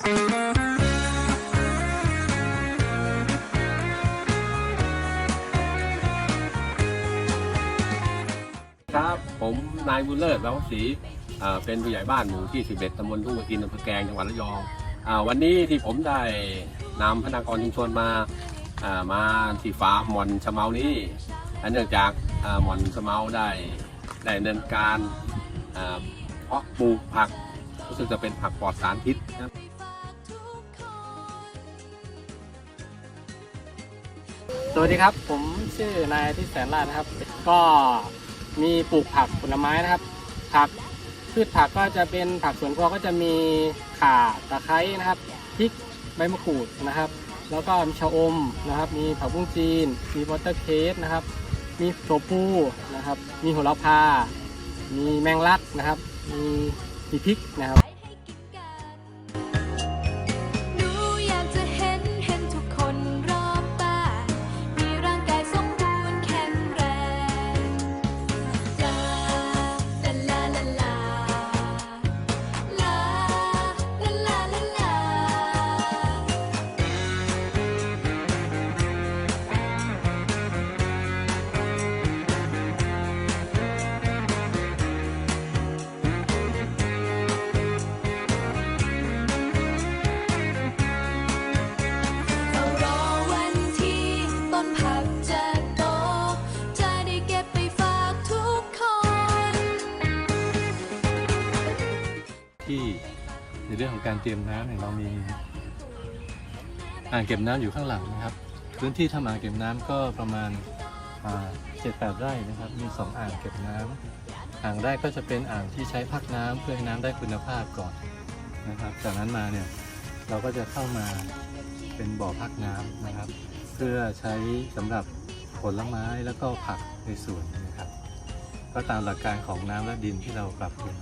ครับผมนายบุญเลิศแววศรีอ่าเป็นผู้ใหญ่บ้านหมู่ที่ 11ตำบลทุ่งกระทินอำเภอแกลงจังหวัดระยองอาวันนี้ที่ผมได้นำพนักงานชุมชนมาอ่ามาที่ฟ้าร์มหมอนชะเมานี้อ่าเนื่องจากอ่าหมอนชะเมาได้ได้ดำเนินการอ่าเพาะปลูกผักรู้สึกจะเป็นผักปลอดสารพิษนะครับ วัสดีครับ ผมชื่อนายที่แสนราชนะครับ ก็มีปลูกผักผลไม้นะครับ ผักพืชผักก็จะเป็นผักสวนครัวก็จะมีข่าตะไคร้นะครับพริกใบมะกรูดนะครับ แล้วก็มีชะอมนะครับ มีผักบุ้งจีน มีวอเตอร์เคสนะครับ มีโถปูนะครับ มีโหระพา มีแมงลักนะครับ มีพริกนะครับ ในเรื่องของการเตรียมน้ำเนี่ยเรามีอ่างเก็บน้ำอยู่ข้างหลังนะครับ พื้นที่ทำอ่างเก็บน้ำก็ประมาณเจ็ดแปดไร่นะครับ มีสองอ่างเก็บน้ำอ่างแรกก็จะเป็นอ่างที่ใช้พักน้ำเพื่อให้น้ำได้คุณภาพก่อนนะครับ จากนั้นมาเนี่ยเราก็จะเข้ามาเป็นบ่อพักน้ำนะครับ เพื่อใช้สำหรับผลไม้แล้วก็ผักในสวนนะครับ ก็ตามหลักการของน้ำและดินที่เราปรับปรุง